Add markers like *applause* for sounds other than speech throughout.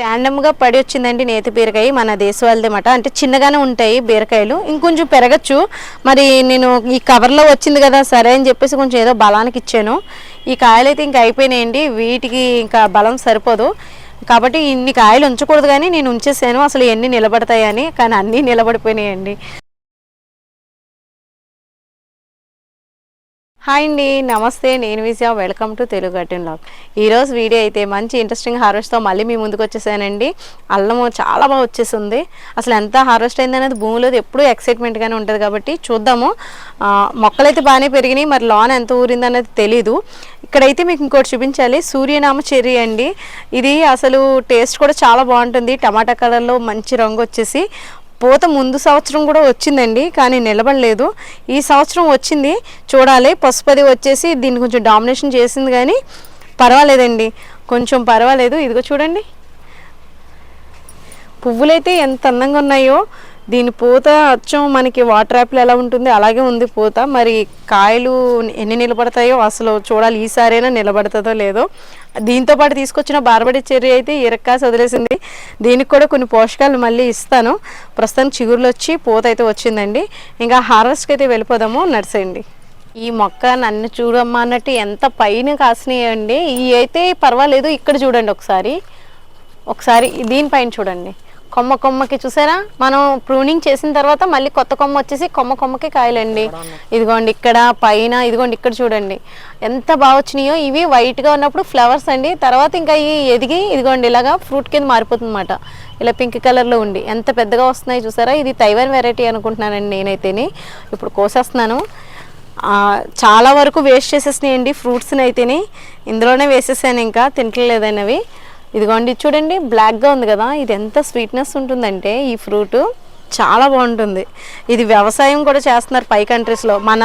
ర్యాండమ్గా పడి వచ్చిందండి నేతి బీరకాయ మన దేశవాళ్ళదేమాట అంటే చిన్నగానే ఉంటాయి బీరకాయలు. ఇంకొంచెం పెరగచ్చు. మరి నేను ఈ కవర్లో వచ్చింది కదా సరే అని చెప్పేసి కొంచెం ఏదో బలానికి ఇచ్చాను. ఈ కాయలు అయితే ఇంకా అయిపోయినాయండి. వీటికి ఇంకా బలం సరిపోదు. కాబట్టి ఇన్ని కాయలు ఉంచకూడదు కానీ నేను ఉంచేసాను. అసలు ఎన్ని నిలబడతాయని కానీ అన్నీ నిలబడిపోయినాయండి. హాయ్ అండి నమస్తే నేను విజయ వెల్కమ్ టు తెలుగు గట్టిన్ లాగ్ ఈరోజు వీడియో అయితే మంచి ఇంట్రెస్టింగ్ హార్వెస్ట్తో మళ్ళీ మీ ముందుకు వచ్చేసానండి. అల్లము చాలా బాగా వచ్చేసింది. అసలు ఎంత హార్వెస్ట్ అయింది అనేది భూమిలో ఎప్పుడూ ఎక్సైట్మెంట్గానే ఉంటుంది కాబట్టి చూద్దాము. మొక్కలైతే బాగానే పెరిగినాయి మరి లాన్ ఎంత ఊరింది అనేది తెలీదు. ఇక్కడైతే మీకు ఇంకోటి చూపించాలి సూర్యనామ చెర్రీ అండి. ఇది అసలు టేస్ట్ కూడా చాలా బాగుంటుంది. టమాటా కలర్లో మంచి రంగు వచ్చేసి పూత ముందు సంవత్సరం కూడా వచ్చిందండి కానీ నిలబడలేదు. ఈ సంవత్సరం వచ్చింది చూడాలి. పసుపది వచ్చేసి దీన్ని కొంచెం డామినేషన్ చేసింది కానీ పర్వాలేదండి. కొంచెం పర్వాలేదు. ఇదిగో చూడండి. పువ్వులైతే ఎంత అందంగా ఉన్నాయో. దీని పూత అచ్చం మనకి వాటర్ యాపిల్ ఎలా ఉంటుంది? అలాగే ఉంది పూత. మరి కాయలు ఎన్ని నిలబడతాయో అసలు చూడాలి. ఈసారైనా నిలబడుతుందో లేదో. దీంతో పాటు తీసుకొచ్చిన బార్బడి చెర్రీ అయితే ఇరక్కాసి వదిలేసింది దీనికి కూడా కొన్ని పోషకాలు మళ్ళీ ఇస్తాను. ప్రస్తుతం చిగురులు వచ్చి పూత అయితే వచ్చిందండి. ఇంకా హార్వెస్ట్కి అయితే వెళ్ళిపోదాము. నడిసేయండి. ఈ మొక్క నన్ను చూడమ్మా అన్నట్టు ఎంత పైన కాసినాయండి. ఇవి అయితే పర్వాలేదు. ఇక్కడ చూడండి ఒకసారి. ఒకసారి దీనిపైన చూడండి. కొమ్మ కొమ్మకి చూసారా? మనం ప్రూనింగ్ చేసిన తర్వాత మళ్ళీ కొత్త కొమ్మ వచ్చేసి కొమ్మ కొమ్మకి కాయలండి. ఇదిగోండి ఇక్కడ పైన ఇదిగోండి ఇక్కడ చూడండి. ఎంత బాగా వచ్చినాయో. ఇవి వైట్గా ఉన్నప్పుడు ఫ్లవర్స్ అండి. తర్వాత ఇంకా ఇవి ఎదిగి ఇదిగోండి ఇలాగా ఫ్రూట్ కింద మారిపోతుందన్నమాట. ఇలా పింక్ కలర్లో ఉండి ఎంత పెద్దగా వస్తున్నాయి చూసారా? ఇది తైవాన్ వెరైటీ అనుకుంటున్నానండి నేనైతేనే. ఇప్పుడు కోసేస్తున్నాను. చాలా వరకు వేస్ట్ చేసేసినాయండి ఫ్రూట్స్ని అయితేనే ఇందులోనే వేసేసాను ఇంకా. తింటలేదన్నవి ఇదిగోండి చూడండి బ్లాక్గా ఉంది కదా. ఇది ఎంత స్వీట్నెస్ ఉంటుందంటే ఈ ఫ్రూట్ చాలా బాగుంటుంది. ఇది వ్యవసాయం కూడా చేస్తున్నారు పై కంట్రీస్లో మన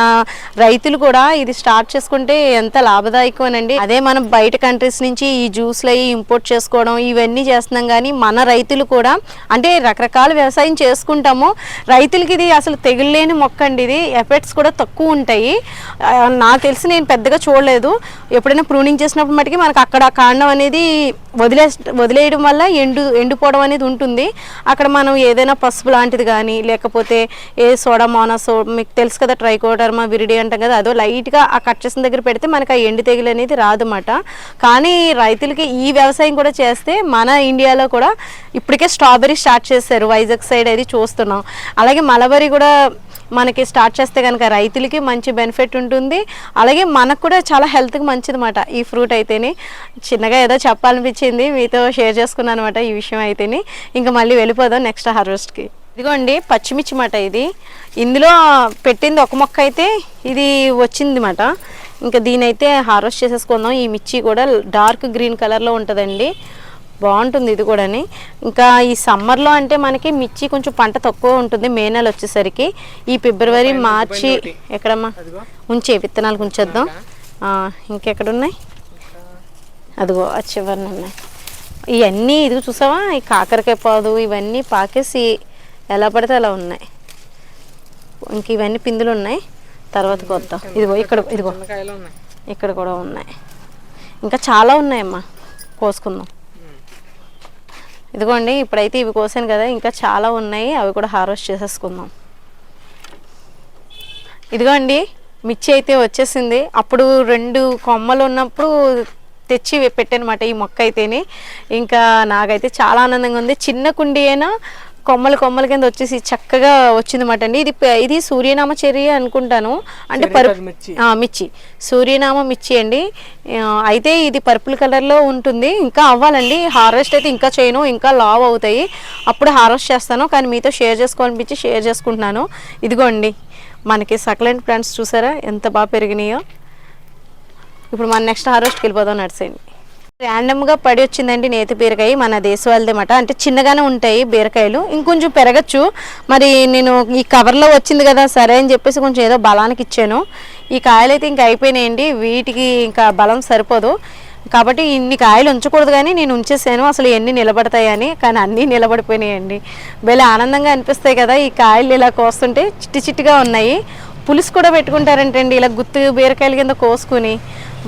రైతులు కూడా ఇది స్టార్ట్ చేసుకుంటే ఎంత లాభదాయకమేనండి. అదే మనం బయట కంట్రీస్ నుంచి ఈ జ్యూస్లు అవి ఇంపోర్ట్ చేసుకోవడం ఇవన్నీ చేస్తున్నాం కానీ మన రైతులు కూడా అంటే రకరకాల వ్యవసాయం చేసుకుంటాము. రైతులకి ఇది అసలు తెగులేని మొక్క అండి ఇది. ఎఫెక్ట్స్ కూడా తక్కువ ఉంటాయి. నాకు తెలిసి నేను పెద్దగా చూడలేదు. ఎప్పుడైనా ప్రూనింగ్ చేసినప్పుడు మటుకి మనకు అక్కడ కాండం అనేది వదిలే వదిలేయడం వల్ల ఎండు ఎండిపోవడం అనేది ఉంటుంది. అక్కడ మనం ఏదైనా పసుపు లాంటి లాంటిది కానీ లేకపోతే ఏ సోడామోనాసో మీకు తెలుసు కదా ట్రైకోడర్మా విరిడి అంటాం కదా అదో లైట్గా ఆ కట్ చేసిన దగ్గర పెడితే మనకి ఆ ఎండి తెగులు అనేది రాదన్నమాట కానీ రైతులకి ఈ వ్యవసాయం కూడా చేస్తే మన ఇండియాలో కూడా ఇప్పటికే స్ట్రాబెరీ స్టార్ట్ చేశారు. వైజాగ్ సైడ్ అది చూస్తున్నాం. అలాగే మలబరీ కూడా మనకి స్టార్ట్ చేస్తే కనుక రైతులకి మంచి బెనిఫిట్ ఉంటుంది. అలాగే మనకు కూడా చాలా హెల్త్కి మంచిదన్నమాట ఈ ఫ్రూట్ అయితేనే. చిన్నగా ఏదో చెప్పాలనిపించింది మీతో షేర్ చేసుకున్నాను అనమాట ఈ విషయం అయితేనే. ఇంకా మళ్ళీ వెళ్ళిపోదాం నెక్స్ట్ హార్వెస్ట్కి. ఇదిగోండి పచ్చిమిర్చి మాట ఇది. ఇందులో పెట్టింది ఒక మొక్క అయితే ఇది వచ్చింది మాట. ఇంకా దీనైతే హార్వెస్ట్ చేసేసుకుందాం. ఈ మిర్చి కూడా డార్క్ గ్రీన్ కలర్లో ఉంటుందండి. బాగుంటుంది ఇది కూడాని. ఇంకా ఈ సమ్మర్లో అంటే మనకి మిర్చి కొంచెం పంట తక్కువ ఉంటుంది మే నెల వచ్చేసరికి. ఈ ఫిబ్రవరి మార్చి ఎక్కడమ్మా? ఉంచే విత్తనాలు ఉంచేద్దాం. ఆ, ఇంకెక్కడ ఉన్నాయి అదిగో చివరిన ఉన్నాయి ఇవన్నీ ఇదిగో చూసావా? ఈ కాకరకాయ పాదు ఇవన్నీ పాకేసి ఎలా పడితే అలా ఉన్నాయి. ఇంక ఇవన్నీ పిందులు ఉన్నాయి. తర్వాత కొద్దాం ఇదిగో ఇక్కడ ఇదిగో. ఇక్కడ కూడా ఉన్నాయి. ఇంకా చాలా ఉన్నాయమ్మా. కోసుకుందాం. ఇదిగోండి ఇప్పుడైతే ఇవి కోసాను కదా ఇంకా చాలా ఉన్నాయి. అవి కూడా హార్వెస్ట్ చేసేసుకుందాం. ఇదిగోండి మిర్చి అయితే వచ్చేసింది. అప్పుడు రెండు కొమ్మలు ఉన్నప్పుడు తెచ్చి పెట్టానమాట ఈ మొక్క అయితేనే. ఇంకా నాకైతే చాలా ఆనందంగా ఉంది. చిన్న కుండి అయినా కొమ్మలు కొమ్మల కింద వచ్చేసి చక్కగా వచ్చిందన్నమాట అండి. ఇది ఇది సూర్యనామ చర్య అనుకుంటాను. అంటే పరు కాదు మిర్చి. సూర్యనామ మిర్చి అండి. అయితే ఇది పర్పుల్ కలర్లో ఉంటుంది. ఇంకా అవ్వాలండి. హార్వెస్ట్ అయితే ఇంకా చేయను. ఇంకా లావ్ అవుతాయి. అప్పుడు హార్వెస్ట్ చేస్తాను. కానీ మీతో షేర్ చేసుకోవాలనిపించి షేర్ చేసుకుంటున్నాను. ఇదిగోండి. మనకి సక్లెంట్ ప్లాంట్స్ చూసారా? ఎంత బాగా పెరిగినాయో. ఇప్పుడు మన నెక్స్ట్ హార్వెస్ట్కి వెళ్ళిపోదాం నడిసేయండి. ర్యాండమ్గా పడి వచ్చిందండి నేతి బీరకాయ మన దేశవాళిదన్నమాట అంటే చిన్నగానే ఉంటాయి బీరకాయలు. ఇంకొంచెం పెరగచ్చు. మరి నేను ఈ కవర్లో వచ్చింది కదా సరే అని చెప్పేసి కొంచెం ఏదో బలానికి ఇచ్చాను. ఈ కాయలు అయితే ఇంకా అయిపోయినాయండి. వీటికి ఇంకా బలం సరిపోదు. కాబట్టి ఇన్ని కాయలు ఉంచకూడదు కానీ నేను ఉంచేసాను. అసలు ఎన్ని నిలబడతాయని. కానీ అన్నీ నిలబడిపోయినాయండి. భలే ఆనందంగా అనిపిస్తాయి కదా ఈ కాయలు ఇలా కోస్తుంటే. చిట్టి చిట్టిగా ఉన్నాయి. పులుసు కూడా పెట్టుకుంటారంటండి. ఇలా గుత్తు బీరకాయల కింద కోసుకుని.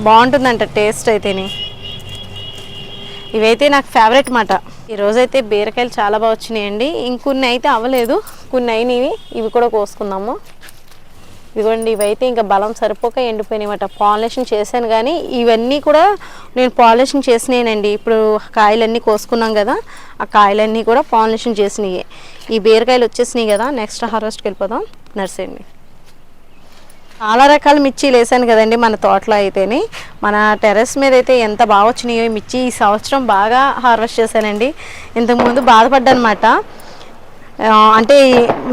బాగుంటుందంట టేస్ట్ అయితేనే. ఇవైతే నాకు ఫేవరెట్ మాట. ఈరోజైతే బీరకాయలు చాలా బాగా వచ్చినాయండి. ఇంకొన్ని అయితే అవ్వలేదు. కొన్ని అయినవి ఇవి కూడా కోసుకుందాము. ఇదిగోండి ఇవైతే ఇంకా బలం సరిపోక ఎండిపోయినాయన్నమాట. పాలినేషన్ చేశాను కానీ ఇవన్నీ కూడా నేను పాలినేషన్ చేసినాయనండి. ఇప్పుడు కాయలన్నీ కోసుకున్నాం కదా ఆ కాయలన్నీ కూడా పాలినేషన్ చేసినాయి. ఈ బీరకాయలు వచ్చేసినాయి కదా నెక్స్ట్ హార్వెస్ట్కి వెళ్ళిపోదాం. నర్సండి చాలా రకాల మిర్చీలు వేసాను కదండి మన తోటలో అయితేని. మన టెర్రస్ మీద అయితే ఎంత బాగా వచ్చినాయో మిర్చి ఈ సంవత్సరం బాగా హార్వెస్ట్ చేశానండి. ఇంతకుముందు బాధపడ్డానమాట. అంటే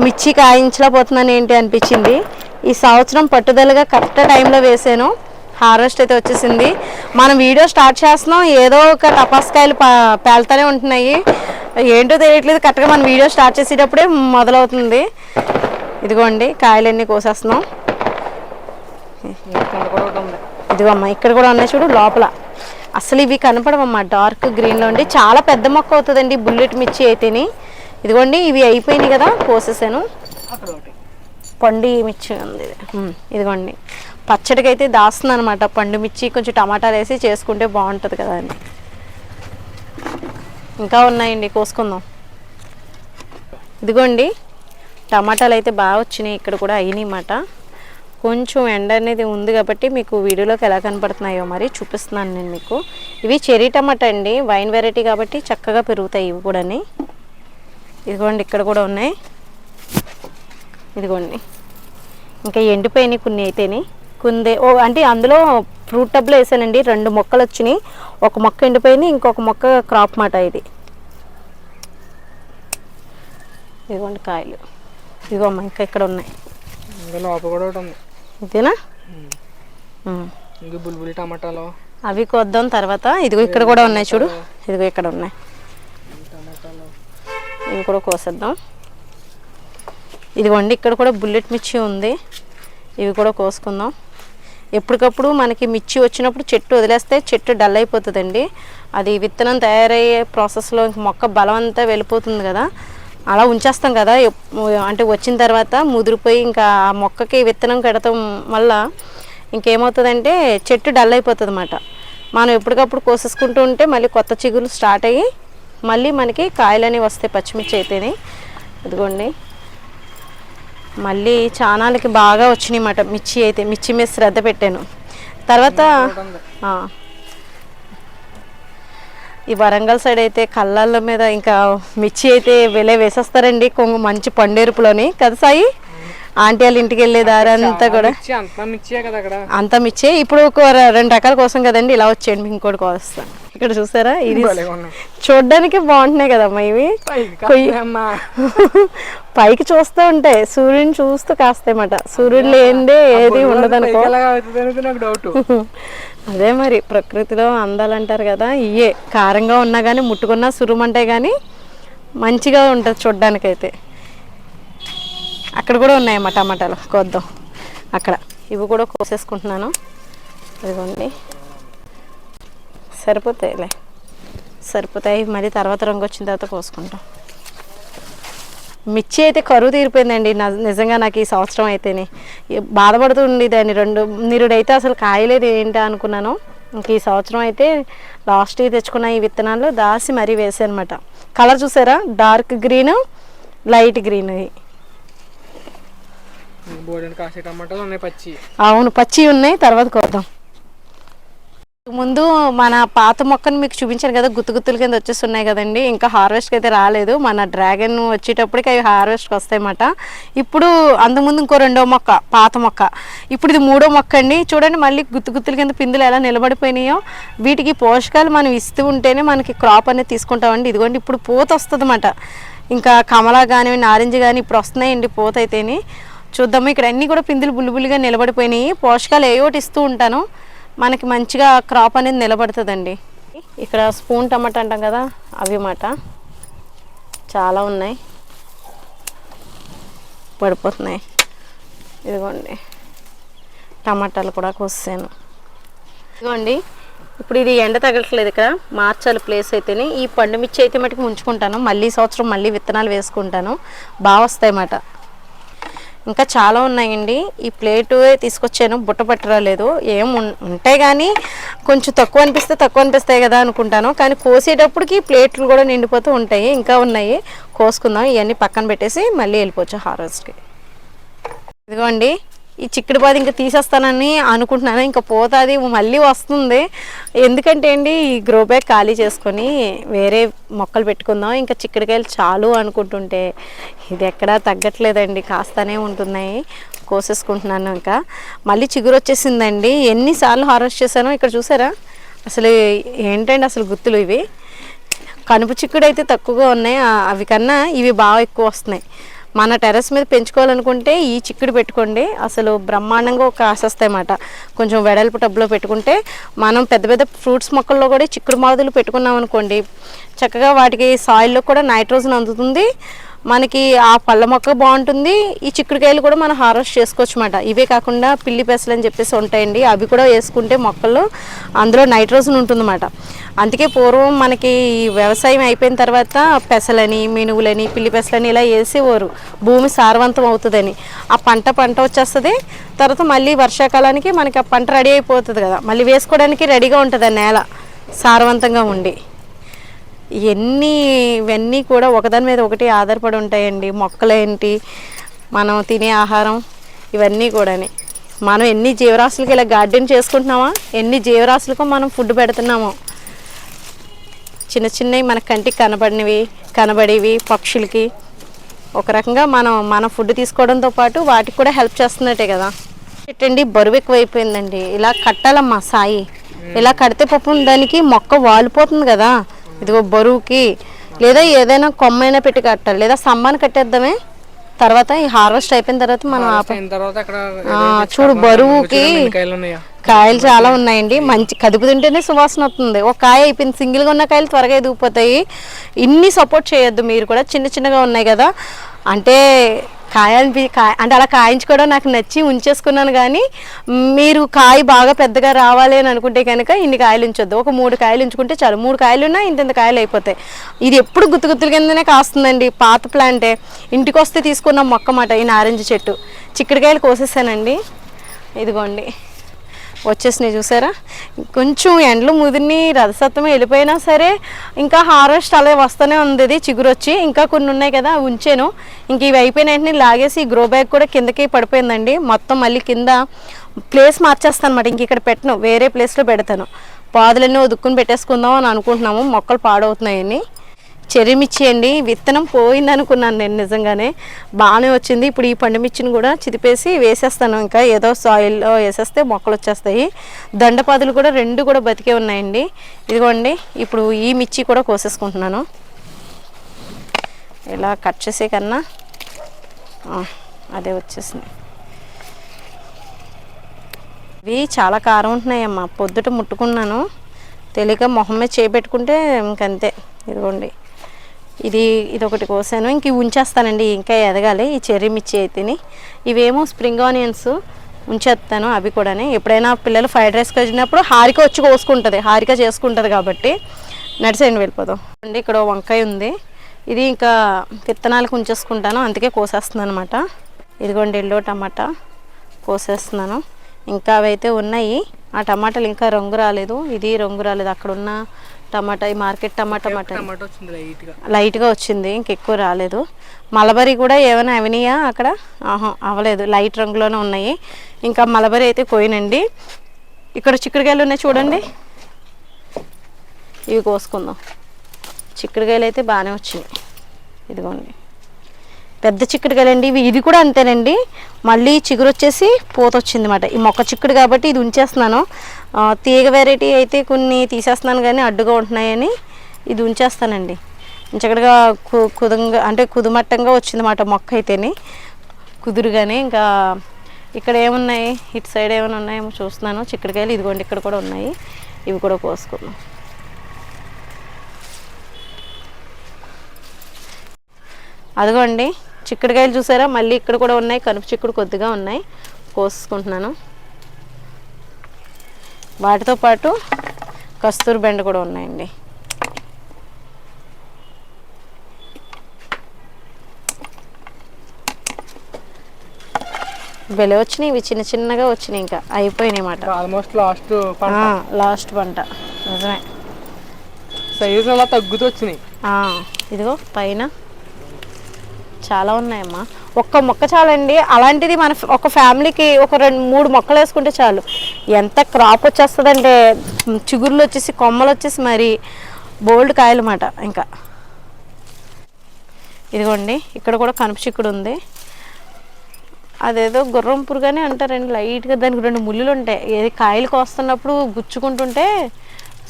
మిర్చి కాయించలేకపోతున్నాను ఏంటి అనిపించింది. ఈ సంవత్సరం పట్టుదలగా కరెక్ట్ టైంలో వేసాను. హార్వెస్ట్ అయితే వచ్చేసింది. మనం వీడియో స్టార్ట్ చేస్తున్నాం. ఏదో ఒక టపాస్కాయలు పా పేలుతూనే ఉంటున్నాయి. ఏంటో తెలియట్లేదు. కరెక్ట్గా మనం వీడియో స్టార్ట్ చేసేటప్పుడే మొదలవుతుంది. ఇదిగోండి కాయలన్నీ కోసేస్తున్నాం. ఇక్కడ ఇదిగో అమ్మ ఇక్కడ కూడా ఉన్నాయి చూడు లోపల. అసలు ఇవి కనపడవమ్మా డార్క్ గ్రీన్లో ఉండి. చాలా పెద్ద మొక్క అవుతుందండి బుల్లెట్ మిర్చి అయితేని. ఇదిగోండి ఇవి అయిపోయినాయి కదా కోసేసాను. పండు మిర్చి ఉంది ఇదిగోండి పచ్చడికి అయితే దాస్తుంది అనమాట పండు మిర్చి. కొంచెం టమాటాలు వేసి చేసుకుంటే బాగుంటుంది కదా అని. ఇంకా ఉన్నాయండి కోసుకుందాం. ఇదిగోండి టమాటాలు అయితే బాగా వచ్చినాయి. ఇక్కడ కూడా అయినాయి అన్నమాట కొంచెం ఎండ అనేది ఉంది కాబట్టి మీకు వీడియోలోకి ఎలా కనపడుతున్నాయో మరి చూపిస్తున్నాను నేను మీకు. ఇవి చెరీ టమాటా అండి. వైన్ వెరైటీ కాబట్టి చక్కగా పెరుగుతాయి ఇవి కూడాని. ఇదిగోండి ఇక్కడ కూడా ఉన్నాయి. ఇదిగోండి. ఇంకా ఎండిపోయినాయి కొన్ని అయితేనే. కుందే ఓ అంటే అందులో ఫ్రూట్ టబ్లో వేసానండి. రెండు మొక్కలు వచ్చినాయి. ఒక మొక్క ఎండిపోయింది ఇంకొక మొక్క క్రాప్ మాట ఇది. ఇదిగోండి కాయలు. ఇదిగో అమ్మ ఇంకా ఇక్కడ ఉన్నాయి. లోపల కూడా ఉంది. ఇదేనా. ఇంక బుల్బులి టమాటాలు. అవి కొద్దాం తర్వాత. ఇదిగో ఇక్కడ కూడా ఉన్నాయి చూడు. ఇదిగో ఇక్కడ ఉన్నాయి. ఇవి కూడా కోసేద్దాం. ఇదిగోండి ఇక్కడ కూడా బుల్లెట్ మిర్చి ఉంది. ఇవి కూడా కోసుకుందాం. ఎప్పటికప్పుడు మనకి మిర్చి వచ్చినప్పుడు చెట్టు వదిలేస్తే చెట్టు డల్ అయిపోతుందండి. అది విత్తనం తయారయ్యే ప్రాసెస్లో మొక్క బలం అంతా వెళ్ళిపోతుంది కదా. అలా ఉంచేస్తాం కదా. అంటే వచ్చిన తర్వాత ముదిరిపోయి ఇంకా ఆ మొక్కకి విత్తనం కడతాం వల్ల ఇంకేమవుతుందంటే చెట్టు డల్ అయిపోతుంది అన్నమాట మనం ఎప్పటికప్పుడు కోసేసుకుంటూ ఉంటే మళ్ళీ కొత్త చిగురు స్టార్ట్ అయ్యి మళ్ళీ మనకి కాయలని వస్తాయి పచ్చిమిర్చి అయితేనే. ఇదిగోండి మళ్ళీ చానాలకి బాగా వచ్చినాయి అన్నమాట మిర్చి అయితే మిర్చి మీద శ్రద్ధ పెట్టాను. తర్వాత ఈ వరంగల్ సైడ్ అయితే కళ్ళల్లో మీద ఇంకా మిర్చి అయితే వెలే వేసేస్తారండి. కొంగు మంచి పండేరుపులోని. కదా సాయి? ఆంటీ వాళ్ళ ఇంటికి వెళ్ళే దారి అంతా కూడా. అంతా మిర్చియే కదా అక్కడ. అంత మిర్చి. ఇప్పుడు రెండు రకాల కోసం కదండి. ఇలా వచ్చేయండి ఇంకోటి కోస్తాను. ఇక్కడ చూసారా? ఇది చూడడానికి బాగుంటున్నాయి కదమ్మా ఇవి. పైకి కొయ్యి. కాస్తాయమ్మా. *laughs* పైకి చూస్తూ ఉంటాయి. సూర్యుని చూస్తూ కాస్తాయన్నమాట. సూర్యుడు లేనిదే ఏది పైకి ఉండదనుకో *laughs* అదే మరి ప్రకృతిలో అందాలు అంటారు కదా ఇయే. కారంగా ఉన్నా కానీ ముట్టుకున్నా సురుమంటే కానీ మంచిగా ఉంటుంది చూడ్డానికైతే. అక్కడ కూడా ఉన్నాయమ్మా టమాటాలు. కొద్దాం. అక్కడ. ఇవి కూడా కోసేసుకుంటున్నాను. ఇదిగోండి. సరిపోతాయిలే. సరిపోతాయి. మళ్ళీ తర్వాత రంగు వచ్చిన తర్వాత కోసుకుంటాం. మిర్చి అయితే కరువు తీరిపోయిందండి. నిజంగా నాకు ఈ సంవత్సరం అయితేనే. బాధపడుతూ ఉండేదాన్ని. రెండు నిరుడైతే అసలు కాయలేదు ఏంటా అనుకున్నాను. ఇంక ఈ సంవత్సరం అయితే లాస్ట్ తెచ్చుకున్న ఈ విత్తనాలు దాసి మరీ అనమాట కలర్ చూసారా? డార్క్ గ్రీన్ లైట్ గ్రీన్ అవును పచ్చి ఉన్నాయి. తర్వాత కోద్దాం. ముందు మన పాత మొక్కను మీకు చూపించాను కదా గుత్తు గుత్తుల కింద వచ్చేస్తున్నాయి కదండి. ఇంకా హార్వెస్ట్కి అయితే రాలేదు. మన డ్రాగన్ వచ్చేటప్పటికి అవి హార్వెస్ట్కి వస్తాయన్నమాట. ఇప్పుడు అంతకుముందు ఇంకో రెండో మొక్క పాత మొక్క. ఇప్పుడు ఇది మూడో మొక్క అండి. చూడండి మళ్ళీ గుత్తు గుత్తుల కింద పిందులు ఎలా నిలబడిపోయినాయో. వీటికి పోషకాలు మనం ఇస్తూ ఉంటేనే మనకి క్రాప్ అనేది తీసుకుంటామండి. ఇదిగోండి ఇప్పుడు పూత వస్తుంది ఇంకా కమలా కానీ నారింజ కానీ ఇప్పుడు వస్తున్నాయండి పూత అయితేని. చూద్దాము ఇక్కడ అన్నీ కూడా పిందులు బుల్లిబుల్లిగా నిలబడిపోయినాయి. పోషకాలు ఏ ఒకటి ఇస్తూ ఉంటాను. మనకి మంచిగా క్రాప్ అనేది నిలబడుతుందండి. ఇక్కడ స్పూన్ టమాటా అంటాం కదా అవి మాట చాలా ఉన్నాయి. పడిపోతున్నాయి. ఇదిగోండి. టమాటాలు కూడా కోసాను. ఇదిగోండి. ఇప్పుడు ఇది ఎండ తగలట్లేదు ఇక్కడ. మార్చాలి ప్లేస్ అయితేనే. ఈ పండు మిర్చి అయితే మటుకు ఉంచుకుంటాను మళ్ళీ ఈ సంవత్సరం మళ్ళీ విత్తనాలు వేసుకుంటాను. బాగా వస్తాయి అన్నమాట. ఇంకా చాలా ఉన్నాయండి. ఈ ప్లేటు తీసుకొచ్చాను బుట్ట పట్టరాలేదు ఏం ఉంటాయి కానీ కొంచెం తక్కువ అనిపిస్తే తక్కువ అనిపిస్తాయి కదా అనుకుంటాను. కానీ కోసేటప్పటికి ప్లేట్లు కూడా నిండిపోతూ ఉంటాయి. ఇంకా ఉన్నాయి. కోసుకుందాం. ఇవన్నీ పక్కన పెట్టేసి మళ్ళీ వెళ్ళిపోవచ్చు హార్వెస్ట్కి. ఇదిగోండి. ఈ చిక్కుడు బాధ ఇంకా తీసేస్తానని అనుకుంటున్నాను. ఇంకా పోతుంది మళ్ళీ వస్తుంది. ఎందుకంటే అండి ఈ గ్రో బ్యాగ్ ఖాళీ చేసుకొని వేరే మొక్కలు పెట్టుకుందాం. ఇంకా చిక్కుడుకాయలు చాలు అనుకుంటుంటే ఇది ఎక్కడా తగ్గట్లేదండి. కాస్తానే ఉంటున్నాయి. కోసేసుకుంటున్నాను ఇంకా. మళ్ళీ చిగురు వచ్చేసిందండి. ఎన్నిసార్లు హార్వెస్ట్ చేశానో ఇక్కడ చూసారా? అసలు ఏంటండి అసలు గుర్తులు ఇవి? కనుపు చిక్కుడు అయితే తక్కువగా ఉన్నాయి. అవి కన్నా ఇవి బాగా ఎక్కువ వస్తున్నాయి. మన టెర్రస్ మీద పెంచుకోవాలనుకుంటే ఈ చిక్కుడు పెట్టుకోండి. అసలు బ్రహ్మాండంగా ఒక కాసేస్తాయి అన్నమాట. కొంచెం వెడల్పు టబ్లో పెట్టుకుంటే మనం పెద్ద పెద్ద ఫ్రూట్స్ మొక్కల్లో కూడా చిక్కుడు మాదులు పెట్టుకున్నాం అనుకోండి చక్కగా వాటికి సాయిల్లో కూడా నైట్రోజన్ అందుతుంది. మనకి ఆ పళ్ళ మొక్క బాగుంటుంది. ఈ చిక్కుడుకాయలు కూడా మనం హార్వెస్ట్ చేసుకోవచ్చు అన్నమాట ఇవే కాకుండా పిల్లి పెసలు అని చెప్పేసి ఉంటాయండి. అవి కూడా వేసుకుంటే మొక్కల్లో అందులో నైట్రోజన్ ఉంటుందన్నమాట. అందుకే పూర్వం మనకి వ్యవసాయం అయిపోయిన తర్వాత పెసలని మినువులని పిల్లి పెసలని ఇలా వేసేవారు. భూమి సారవంతం అవుతుందని. ఆ పంట పంట వచ్చేస్తుంది. తర్వాత మళ్ళీ వర్షాకాలానికి మనకి ఆ పంట రెడీ అయిపోతుంది కదా. మళ్ళీ వేసుకోవడానికి రెడీగా ఉంటుంది ఆ నేల. సారవంతంగా ఉండి. ఇవన్నీ ఇవన్నీ కూడా ఒకదాని మీద ఒకటి ఆధారపడి ఉంటాయండి. మొక్కలేంటి మనం తినే ఆహారం ఇవన్నీ కూడాని. మనం ఎన్ని జీవరాశులకి ఇలా గార్డెన్ చేసుకుంటున్నామా ఎన్ని జీవరాశులకు మనం ఫుడ్ పెడుతున్నామో. చిన్న చిన్నవి మన కంటికి కనబడినవి కనబడేవి పక్షులకి. ఒక రకంగా మనం మన ఫుడ్ తీసుకోవడంతో పాటు వాటికి కూడా హెల్ప్ చేస్తున్నట్టే కదా. పెట్టండి బరువు ఎక్కువైపోయిందండి. ఇలా కట్టాలమ్మా సాయి. ఇలా కడితే పాపం దానికి మొక్క వాలిపోతుంది కదా. ఇదిగో బరువుకి లేదా ఏదైనా కొమ్మైనా పెట్టి కట్టాలి. లేదా స్తంభాన్ని కట్టేద్దామే. తర్వాత ఈ హార్వెస్ట్ అయిపోయిన తర్వాత మనం చూడు బరువుకి కాయలు చాలా ఉన్నాయండి. మంచి కదుపు తింటేనే సువాసన వస్తుంది. ఒక కాయ అయిపోయింది. సింగిల్గా ఉన్న కాయలు త్వరగా ఎదిగిపోతాయి. ఇన్ని సపోర్ట్ చేయొద్దు. మీరు కూడా చిన్న చిన్నగా ఉన్నాయి కదా. అంటే కాయ అనిపి- కాయ అంటే అలా కాయించుకోవడం నాకు నచ్చి ఉంచేసుకున్నాను కానీ మీరు కాయ బాగా పెద్దగా రావాలి అని అనుకుంటే కనుక ఇన్ని కాయలు ఉంచొద్దు. ఒక మూడు కాయలు ఉంచుకుంటే చాలు. మూడు కాయలు ఉన్నా ఇంత ఇంత కాయలు అయిపోతాయి. ఇది ఎప్పుడు గుత్తు గుత్తుల కిందనే కాస్తుందండి. పాత ప్లాంటే ఇంటికి వస్తే తీసుకున్న మొక్క మాట ఈ నారింజ చెట్టు. చిక్కుడుకాయలు కోసేసానండి. ఇదిగోండి. వచ్చేసినాయి చూసారా? కొంచెం ఎండలు ముదిరిని రథసత్వం వెళ్ళిపోయినా సరే ఇంకా హార్వెస్ట్ అలా వస్తూనే ఉంది ఇది చిగురు వచ్చి ఇంకా కొన్ని ఉన్నాయి కదా ఉంచాను. ఇంక ఇవి అయిపోయిన వెంటనే లాగేసి ఈ గ్రో బ్యాగ్ కూడా కిందకి పడిపోయిందండి. మొత్తం మళ్ళీ కింద ప్లేస్ మార్చేస్తాను అనమాట ఇంక ఇక్కడ పెట్టను వేరే ప్లేస్లో పెడతాను. పాదులన్నీ ఒదుక్కుని పెట్టేసుకుందాం అని అనుకుంటున్నాము. మొక్కలు పాడవుతున్నాయని. చెరిమిర్చి అండి విత్తనం పోయింది అనుకున్నాను నేను నిజంగానే. బాగానే వచ్చింది. ఇప్పుడు ఈ పండు మిర్చిని కూడా చితిపేసి వేసేస్తాను. ఇంకా ఏదో సాయిల్లో వేసేస్తే మొక్కలు వచ్చేస్తాయి. దండపాదులు కూడా రెండు కూడా బతికే ఉన్నాయండి. ఇదిగోండి ఇప్పుడు ఈ మిర్చి కూడా కోసేసుకుంటున్నాను. ఇలా కట్ చేసే కన్నా అదే వచ్చేసింది. ఇవి చాలా కారం ఉంటున్నాయమ్మా. పొద్దుట ముట్టుకున్నాను. తెలియక మొహం మీద చేపెట్టుకుంటే ఇంకంతే. ఇదిగోండి. ఇది ఇది ఒకటి కోసాను. ఇంక ఉంచేస్తానండి ఇంకా ఎదగాలి. ఈ చెర్రీ మిర్చి అయితేని ఇవేమో స్ప్రింగ్ ఆనియన్స్ ఉంచేస్తాను అవి కూడాని. ఎప్పుడైనా పిల్లలు ఫ్రైడ్ రైస్ వచ్చినప్పుడు హారిక వచ్చి కోసుకుంటుంది. హారిక చేసుకుంటుంది కాబట్టి. నడిసేయండి వెళ్ళిపోదాం. అండి ఇక్కడ వంకాయ ఉంది. ఇది ఇంకా విత్తనాలకు ఉంచేసుకుంటాను. అందుకే కోసేస్తున్నాను అనమాట ఇదిగోండి ఎల్లో టమాటా కోసేస్తున్నాను. ఇంకా అవైతే ఉన్నాయి. ఆ టమాటాలు ఇంకా రంగు రాలేదు. ఇది రంగు రాలేదు. అక్కడ ఉన్న టమాటా ఈ మార్కెట్ టమాటా టమాటా లైట్గా వచ్చింది ఇంకెక్కువ రాలేదు. మలబరీ కూడా ఏమైనా అవనియా అక్కడ? ఆహా అవ్వలేదు. లైట్ రంగులోనే ఉన్నాయి. ఇంకా మలబరీ అయితే పోయినండి. ఇక్కడ చిక్కుడుకాయలు ఉన్నాయి చూడండి. ఇవి కోసుకుందాం. చిక్కుడుకాయలు అయితే బాగానే వచ్చినాయి. ఇదిగోండి. పెద్ద చిక్కుడుకాయలు అండి ఇవి ఇది కూడా అంతేనండి. మళ్ళీ చిగురు వచ్చేసి పూత వచ్చింది అనమాట ఈ మొక్క చిక్కుడు కాబట్టి ఇది ఉంచేస్తున్నాను. తీగ వెరైటీ అయితే కొన్ని తీసేస్తున్నాను కానీ అడ్డుగా ఉంటున్నాయని ఇది ఉంచేస్తానండి. చక్కగా కు కుదంగా అంటే కుదుమట్టంగా వచ్చిందన్నమాట మొక్క అయితేనే. కుదురుగానే ఇంకా ఇక్కడ ఏమున్నాయి? ఇటు సైడ్ ఏమైనా ఉన్నాయేమో చూస్తున్నాను. చిక్కుడుకాయలు ఇదిగోండి ఇక్కడ కూడా ఉన్నాయి. ఇవి కూడా కోసుకున్నాం అదిగోండి. చిక్కుడుకాయలు చూసారా? మళ్ళీ ఇక్కడ కూడా ఉన్నాయి. కనుపు చిక్కుడు కొద్దిగా ఉన్నాయి. కోసుకుంటున్నాను. వాటితో పాటు కస్తూరి బెండ కూడా ఉన్నాయండి. భలే వచ్చినాయి. ఇవి చిన్న చిన్నగా వచ్చినాయి ఇంకా. అయిపోయినాయి అన్నమాట. ఆల్మోస్ట్ లాస్ట్ లాస్ట్ పంట. నిజమే. సైజు అలా తగ్గుతూ వచ్చినాయి. ఇదిగో పైన చాలా ఉన్నాయమ్మా. ఒక్క మొక్క చాలండి. అలాంటిది మన ఒక ఫ్యామిలీకి ఒక రెండు మూడు మొక్కలు వేసుకుంటే చాలు. ఎంత క్రాప్ వచ్చేస్తుందంటే చిగుర్లు వచ్చేసి కొమ్మలు వచ్చేసి మరి బోల్డ్ కాయలు అన్నమాట ఇంకా. ఇదిగోండి ఇక్కడ కూడా కనుపు చిక్కుడు ఉంది. అదేదో గుర్రం పురుగానే అంటారండి లైట్గా దానికి రెండు ముళ్ళులు ఉంటాయి. ఏది కాయలు కోస్తున్నప్పుడు గుచ్చుకుంటుంటే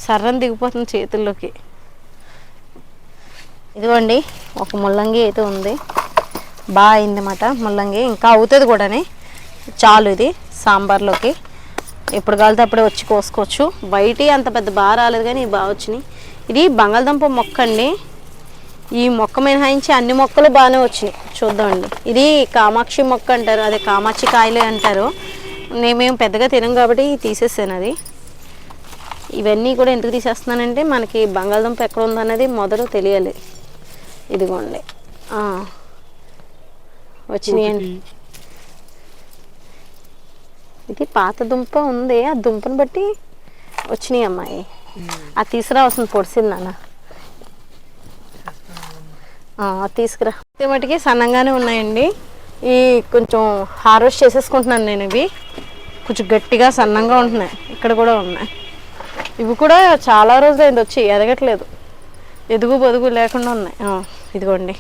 సర్రం దిగిపోతుంది చేతుల్లోకి. ఇదిగోండి ఒక ముల్లంగి అయితే ఉంది. బాగా అయిందన్నమాట. ముల్లంగి ఇంకా అవుతుంది కూడానే. చాలు ఇది సాంబార్లోకి. ఎప్పుడు కాలితే అప్పుడే వచ్చి కోసుకోవచ్చు. బయట అంత పెద్ద బాగా రాలేదు కానీ ఇవి బాగా వచ్చినాయి. ఇది బంగాళదుంప మొక్క అండి. ఈ మొక్క మినహాయించి అన్ని మొక్కలు బాగానే వచ్చినాయి. చూద్దామండి. ఇది కామాక్షి మొక్క అంటారు. అదే కామాక్షి కాయలే అంటారు. నేమేం పెద్దగా తినం కాబట్టి తీసేసాను అది. ఇవన్నీ కూడా ఎందుకు తీసేస్తున్నానంటే మనకి బంగాళదుంప ఎక్కడ ఉందన్నది మొదలు తెలియాలి. ఇదిగోండి. వచ్చినాయండి ఇది పాత దుంప ఉంది. ఆ దుంపను బట్టి వచ్చినాయి అమ్మాయి. అది తీసుకురావాల్సింది పొడిసింది నాన్న. తీసుకురా. మటుకి సన్నంగానే ఉన్నాయండి. ఈ కొంచెం హార్వెస్ట్ చేసేసుకుంటున్నాను నేను ఇవి. కొంచెం గట్టిగా సన్నంగా ఉంటున్నాయి. ఇక్కడ కూడా ఉన్నాయి. ఇవి కూడా చాలా రోజులైంది వచ్చి ఎదగట్లేదు. ఎదుగు బొదుగు లేకుండా ఉన్నాయి. ఇదిగోండి.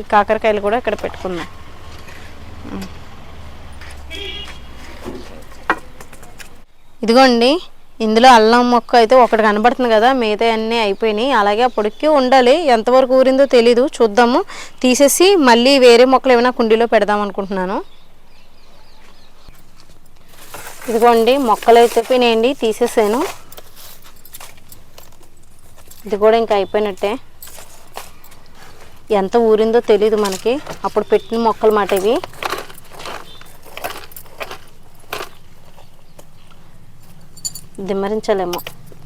ఈ కాకరకాయలు కూడా ఇక్కడ పెట్టుకున్నాం. ఇదిగోండి ఇందులో అల్లం మొక్క అయితే ఒకటి కనబడుతుంది కదా మిగతా అన్నీ అయిపోయినాయి. అలాగే ఆ పొడికి ఉండాలి. ఎంతవరకు ఊరిందో తెలీదు చూద్దాము. తీసేసి మళ్ళీ వేరే మొక్కలు ఏమైనా కుండీలో పెడదాం అనుకుంటున్నాను. ఇదిగోండి మొక్కలు అయితే పోయినాయండి తీసేసాను. ఇది కూడా ఇంకా అయిపోయినట్టే. ఎంత ఊరిందో తెలీదు మనకి. అప్పుడు పెట్టిన మొక్కలు మాట ఇవి. దిమ్మరించాలేమో.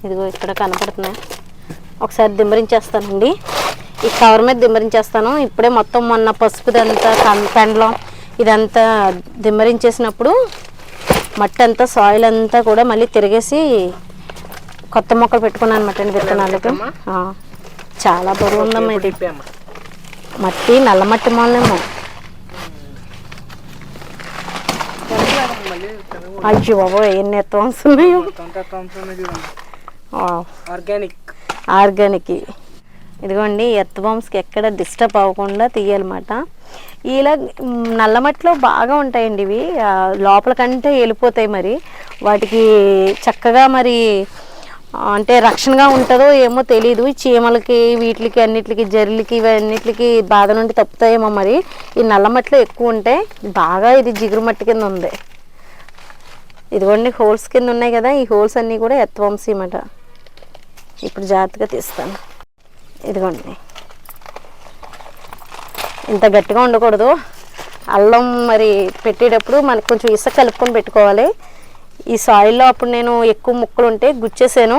ఇదిగో ఇక్కడ కనపడుతున్నాయి. ఒకసారి దిమ్మరించేస్తానండి. ఈ కవర్ మీద దిమ్మరించేస్తాను. ఇప్పుడే మొత్తం మొన్న పసుపుదంతా కం- పెండలం ఇదంతా దిమ్మరించేసినప్పుడు మట్టి అంతా సాయిల్ అంతా కూడా మళ్ళీ తిరిగేసి కొత్త మొక్కలు పెట్టుకున్నాను అనమాట విత్తనాలకి. చాలా బరువు ఉందమ్మా ఇది. మట్టి నల్ల మట్టి మూలనేమో అయ్యో బాబోయ్ ఎన్ని ఎత్తవన్స్ ఉన్నాయో. ఆర్గానిక్ ఆర్గానిక్ ఇదిగోండి బాంబ్స్కి ఎక్కడ డిస్టర్బ్ అవ్వకుండా తీయాలన్నమాట. ఇలా మ్, నల్ల మట్టిలో బాగా ఉంటాయండి ఇవి. లోపల కంటే వెళ్ళిపోతాయి మరి. వాటికి చక్కగా మరి అంటే రక్షణగా ఉంటుందో ఏమో తెలియదు చీమలకి వీటికి అన్నిటికి జర్లకి ఇవన్నిటికి బాధ నుండి తప్పుతాయేమో మరి. ఈ నల్ల మట్టిలో ఎక్కువ ఉంటాయి బాగా ఇది జిగురు మట్టి కింద ఉంది. ఇదిగోండి హోల్స్ కింద ఉన్నాయి కదా ఈ హోల్స్ అన్నీ కూడా ఎత్వంశీ ఇప్పుడు జాగ్రత్తగా తీస్తాను. ఇదిగోండి. ఇంత గట్టిగా ఉండకూడదు. అల్లం మరి పెట్టేటప్పుడు మనకు కొంచెం ఇసుక కలుపుకొని పెట్టుకోవాలి. ఈ సాయిల్లో అప్పుడు నేను ఎక్కువ ముక్కలు ఉంటే గుచ్చేసాను.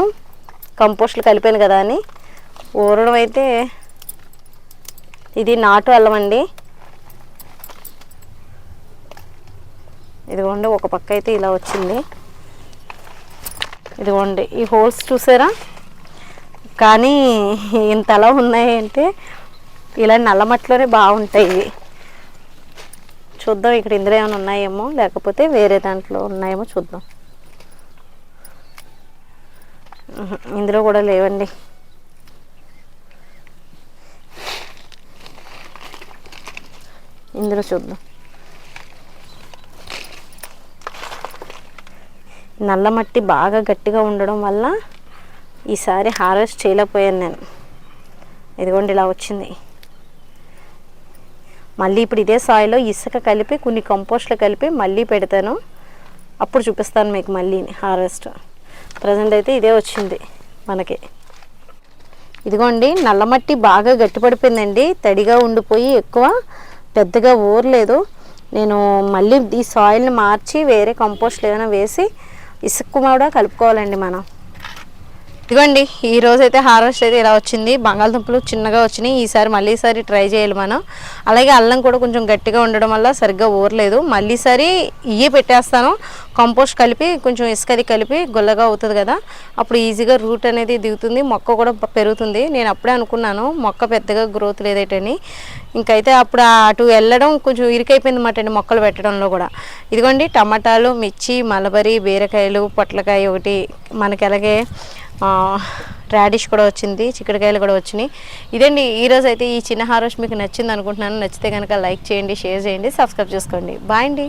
కంపోస్ట్లు కలిపాను కదా అని. ఊరడం అయితే ఇది నాటు అల్లం అండి. ఇదిగోండి ఒక పక్క అయితే ఇలా వచ్చింది. ఇదిగోండి ఈ హోల్స్ చూసారా? కానీ ఇంతలా ఉన్నాయి అంటే ఇలా నల్లమట్లోనే బాగుంటాయి. ఇవి చూద్దాం. ఇక్కడ ఇందులో ఏమైనా ఉన్నాయేమో లేకపోతే వేరే దాంట్లో ఉన్నాయేమో చూద్దాం. ఇందులో కూడా లేవండి. ఇందులో చూద్దాం. నల్ల మట్టి బాగా గట్టిగా ఉండడం వల్ల ఈసారి హార్వెస్ట్ చేయలేకపోయాను నేను. ఇదిగోండి ఇలా వచ్చింది. మళ్ళీ ఇప్పుడు ఇదే సాయిలో ఇసుక కలిపి కొన్ని కంపోస్ట్లు కలిపి మళ్ళీ పెడతాను. అప్పుడు చూపిస్తాను మీకు మళ్ళీ హార్వెస్ట్ ప్రజెంట్ అయితే ఇదే వచ్చింది మనకి. ఇదిగోండి నల్లమట్టి బాగా గట్టిపడిపోయిందండి. తడిగా ఉండిపోయి ఎక్కువ పెద్దగా ఊరలేదు. నేను మళ్ళీ ఈ సాయిల్ని మార్చి వేరే కంపోస్ట్లు ఏమైనా వేసి ఇసుక కూడా కలుపుకోవాలండి మనం. ఇదిగోండి ఈ రోజు అయితే హార్వెస్ట్ అయితే ఇలా వచ్చింది. బంగాళదుంపలు చిన్నగా వచ్చినాయి. ఈసారి మళ్ళీ ఈసారి ట్రై చేయాలి మనం. అలాగే అల్లం కూడా కొంచెం గట్టిగా ఉండడం వల్ల సరిగ్గా ఊరలేదు. మళ్ళీసారి ఇయ్యే పెట్టేస్తాను. కంపోస్ట్ కలిపి కొంచెం ఇసుక అది కలిపి గుల్లగా అవుతుంది కదా. అప్పుడు ఈజీగా రూట్ అనేది దిగుతుంది. మొక్క కూడా పెరుగుతుంది. నేను అప్పుడే అనుకున్నాను. మొక్క పెద్దగా గ్రోత్ లేదేటని. ఇంకైతే అప్పుడు అటు వెళ్ళడం కొంచెం ఇరుకైపోయింది మాట అండి మొక్కలు పెట్టడంలో కూడా. ఇదిగోండి టమాటాలు మిర్చి మలబరి బీరకాయలు పొట్లకాయ ఒకటి. మనకి అలాగే రాడిష్ కూడా వచ్చింది చిక్కుడుకాయలు కూడా వచ్చినాయి. ఇదండి ఈరోజు అయితే ఈ చిన్న హారోష్ మీకు నచ్చింది అనుకుంటున్నాను నచ్చితే కనుక లైక్ చేయండి షేర్ చేయండి సబ్స్క్రైబ్ చేసుకోండి. బాయ్ అండి.